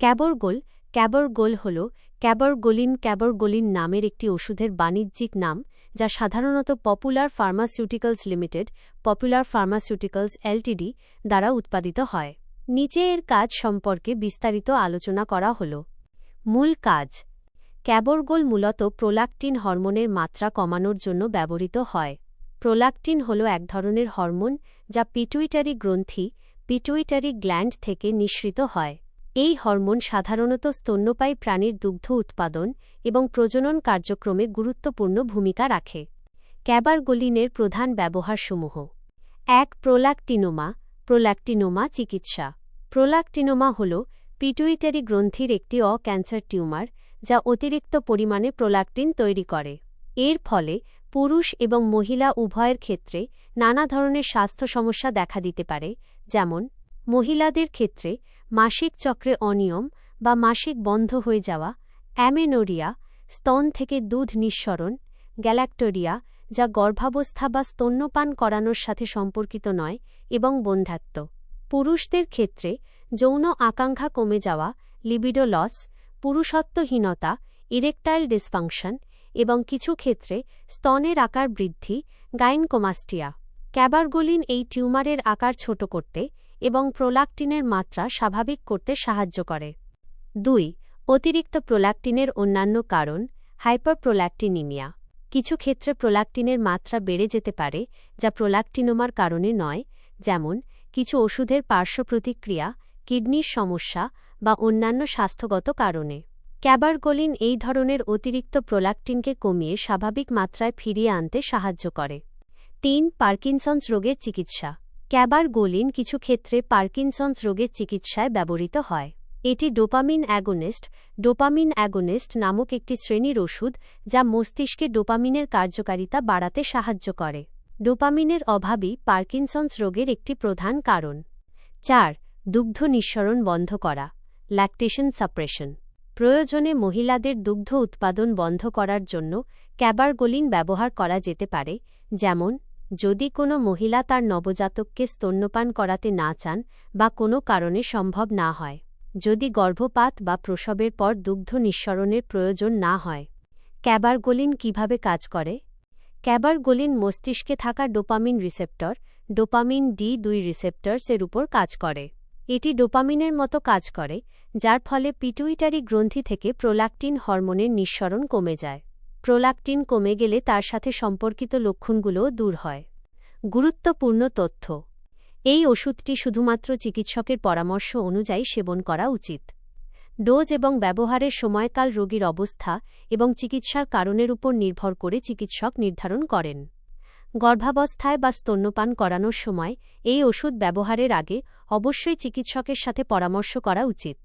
ক্যাবরগোল ক্যাবরগোল হল ক্যাবরগোলিন ক্যাবরগোলিন নামের একটি ওষুধের বাণিজ্যিক নাম, যা সাধারণত popular pharmaceuticals limited, popular pharmaceuticals LTD, দ্বারা উৎপাদিত হয়। নিচে এর কাজ সম্পর্কে বিস্তারিত আলোচনা করা হল। মূল কাজ ক্যাবরগোল মূলত প্রোলাকটিন হরমোনের মাত্রা কমানোর জন্য ব্যবহৃত হয়। প্রোলাকটিন হল এক ধরনের হরমোন, যা পিটুইটারি গ্রন্থি, পিটুইটারি গ্ল্যান্ড থেকে নিঃসৃত হয়। এই হরমোন সাধারণত স্তন্যপায়ী প্রাণীর দুগ্ধ উৎপাদন এবং প্রজনন কার্যক্রমে গুরুত্বপূর্ণ ভূমিকা রাখে। ক্যাবারগোলিনের প্রধান ব্যবহারসমূহ। এক, প্রোলাকটিনোমা। প্রোল্যাক্টিনোমা চিকিৎসা। প্রোলাকটিনোমা হল পিটুইটারি গ্রন্থির একটি অক্যান্সার টিউমার যা অতিরিক্ত পরিমাণে প্রোলাকটিন তৈরি করে। এর ফলে পুরুষ এবং মহিলা উভয়ের ক্ষেত্রে নানা ধরনের স্বাস্থ্য সমস্যা দেখা দিতে পারে, যেমন মহিলাদের ক্ষেত্রে মাসিক চক্রে অনিয়ম বা মাসিক বন্ধ হয়ে যাওয়া, অ্যামেনোরিয়া, স্তন থেকে দুধ নিঃসরণ, গ্যালাক্টোরিয়া, যা গর্ভাবস্থা বা স্তন্যপান করানোর সাথে সম্পর্কিত নয় এবং বন্ধ্যাত্ব। পুরুষদের ক্ষেত্রে যৌন আকাঙ্ক্ষা কমে যাওয়া, লিবিডো লস, পুরুষত্বহীনতা, ইরেকটাইল ডিসফাংশন এবং কিছু ক্ষেত্রে স্তনের আকার বৃদ্ধি, গাইনকোমাস্টিয়া। ক্যাবারগোলিন এই টিউমারের আকার ছোট করতে এবং প্রোলাকটিনের মাত্রা স্বাভাবিক করতে সাহায্য করে। দুই, অতিরিক্ত প্রোলাকটিনের অন্যান্য কারণ হাইপারপ্রোল্যাক্টিনিমিয়া কিছু ক্ষেত্রে প্রোলাকটিনের মাত্রা বেড়ে যেতে পারে, যা প্রোলাকটিনোমার কারণে নয়, যেমন কিছু ওষুধের পার্শ্ব প্রতিক্রিয়া, কিডনির সমস্যা বা অন্যান্য স্বাস্থ্যগত কারণে। ক্যাবারগোলিন এই ধরনের অতিরিক্ত প্রোলাকটিনকে কমিয়ে স্বাভাবিক মাত্রায় ফিরিয়ে আনতে সাহায্য করে। তিন, পার্কিনসন্স রোগের চিকিৎসা। ক্যাবারগোলিন কিছু ক্ষেত্রে পার্কিনসন্স রোগের চিকিৎসায় ব্যবহৃত হয়। এটি ডোপামিন অ্যাগোনিস্ট ডোপামিন অ্যাগোনিস্ট নামক একটি শ্রেণির ওষুধ যা মস্তিষ্কে ডোপামিনের কার্যকারিতা বাড়াতে সাহায্য করে। ডোপামিনের অভাবই পার্কিনসন্স রোগের একটি প্রধান কারণ। চার, দুগ্ধ নিঃসরণ বন্ধ করা ল্যাকটেশন সাপ্রেশন প্রয়োজনে মহিলাদের দুগ্ধ উৎপাদন বন্ধ করার জন্য ক্যাবারগোলিন ব্যবহার করা যেতে পারে, যেমন যদি কোনো মহিলা তার নবজাতককে স্তন্যপান করাতে না চান বা কোনো কারণে সম্ভব না হয়, যদি গর্ভপাত বা প্রসবের পর দুগ্ধ নিঃসরণের প্রয়োজন না হয়, ক্যাবারগোলিন কীভাবে কাজ করে? ক্যাবারগোলিন মস্তিষ্কে থাকা ডোপামিন রিসেপ্টর, ডোপামিন ডি দুই রিসেপ্টরস এর উপর কাজ করে। এটি ডোপামিনের মতো কাজ করে, যার ফলে পিটুইটারি গ্রন্থি থেকে প্রোলাকটিন হরমোনের নিঃসরণ কমে যায়। প্রোলাকটিন কমে গেলে তার সাথে সম্পর্কিত লক্ষণগুলোও দূর হয়। গুরুত্বপূর্ণ তথ্য। এই ওষুধটি শুধুমাত্র চিকিৎসকের পরামর্শ অনুযায়ী সেবন করা উচিত। ডোজ এবং ব্যবহারের সময়কাল, রোগীর অবস্থা এবং চিকিৎসার কারণের উপর নির্ভর করে চিকিৎসক নির্ধারণ করেন। গর্ভাবস্থায় বা স্তন্যপান করানোর সময় এই ওষুধ ব্যবহারের আগে অবশ্যই চিকিৎসকের সাথে পরামর্শ করা উচিত।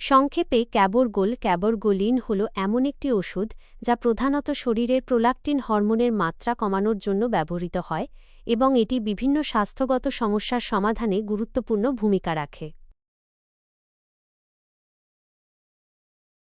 সংক্ষেপে ক্যাবরগোল ক্যাবরগোলিন হল এমন একটি ওষুধ যা প্রধানত শরীরের প্রোলাকটিন হরমোনের মাত্রা কমানোর জন্য ব্যবহৃত হয় এবং এটি বিভিন্ন স্বাস্থ্যগত সমস্যার সমাধানে গুরুত্বপূর্ণ ভূমিকা রাখে।